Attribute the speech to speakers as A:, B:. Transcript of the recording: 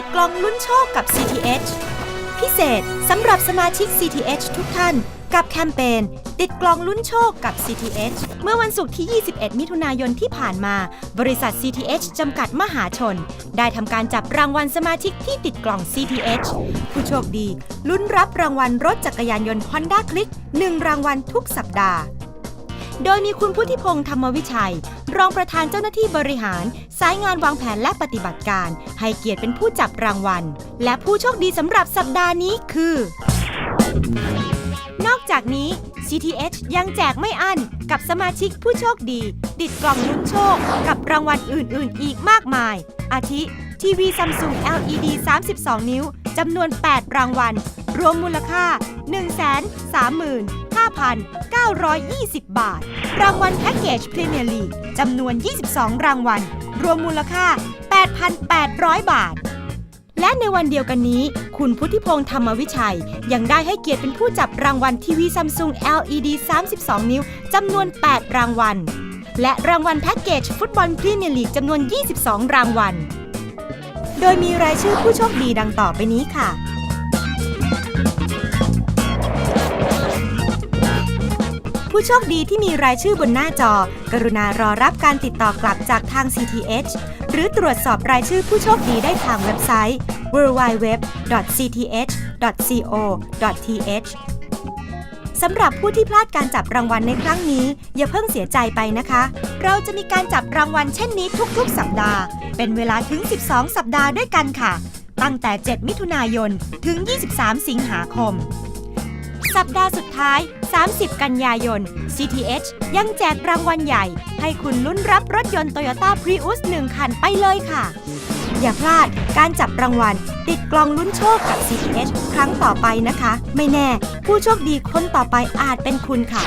A: ติดกล่องลุ้นโชคกับ CTH พิเศษสำหรับสมาชิก CTH ทุกท่าน กับแคมเปญติดกล่องลุ้นโชคกับ CTH เมื่อวันศุกร์ที่ 21 มิถุนายนที่ผ่านมา บริษัท CTH จำกัดมหาชน ได้ทำการจับรางวัลสมาชิกที่ติดกล่อง CTH ผู้โชคดีลุ้นรับรางวัลรถจักรยานยนต์ Honda Click 1 รางวัลทุกสัปดาห์ โดยมีคุณพุทธิพงศ์ธรรมวิชัย รองประธานเจ้าหน้าที่บริหาร สายงานวางแผนและปฏิบัติการ ให้เกียรติเป็นผู้จับรางวัล และผู้โชคดีสำหรับสัปดาห์นี้คือ นอกจากนี้ CTH ยังแจกไม่อั้นกับสมาชิกผู้โชคดี ติดกล่องลุ้นโชค กับรางวัลอื่น ๆ อีกมากมาย อาทิทีวีซัมซุง LED 32 นิ้วจำนวน 8 รางวัล รวมมูลค่า 135,920 บาท รางวัลแพ็กเกจพรีเมียร์ลีกจำนวน 22 รางวัล รวมมูลค่า 8,800 บาท และในวันเดียวกันนี้ คุณพุทธิพงศ์ธรรมวิชัย ยังได้ให้เกียรติเป็นผู้จับรางวัลทีวีซัมซุง LED 32 นิ้วจำนวน 8 รางวัล และรางวัลแพ็กเกจฟุตบอลพรีเมียร์ลีกจำนวน 22 รางวัลโดยมีรายชื่อผู้โชคดีดังต่อไปนี้ค่ะ ผู้โชคดีที่มีรายชื่อบนหน้าจอ กรุณารอรับการติดต่อกลับจากทาง CTH หรือตรวจสอบรายชื่อผู้โชคดีได้ทางเว็บไซต์ www.cth.co.th สำหรับผู้ที่พลาดการจับรางวัลในครั้งนี้ อย่าเพิ่งเสียใจไปนะคะ เราจะมีการจับรางวัลเช่นนี้ทุกๆ สัปดาห์ เป็นเวลาถึง 12 สัปดาห์ด้วยกันค่ะ ตั้งแต่ 7 มิถุนายน ถึง 23 สิงหาคม สัปดาห์สุดท้าย 30 กันยายน CTH ยังแจกรางวัลใหญ่ ให้คุณลุ้นรับรถยนต์ Toyota Prius 1 คันไปเลยค่ะ อย่าพลาดการจับรางวัล ติดกล่องลุ้นโชคกับ CTH ครั้งต่อไปนะคะ ไม่แน่ ผู้โชคดีคนต่อไปอาจเป็นคุณค่ะ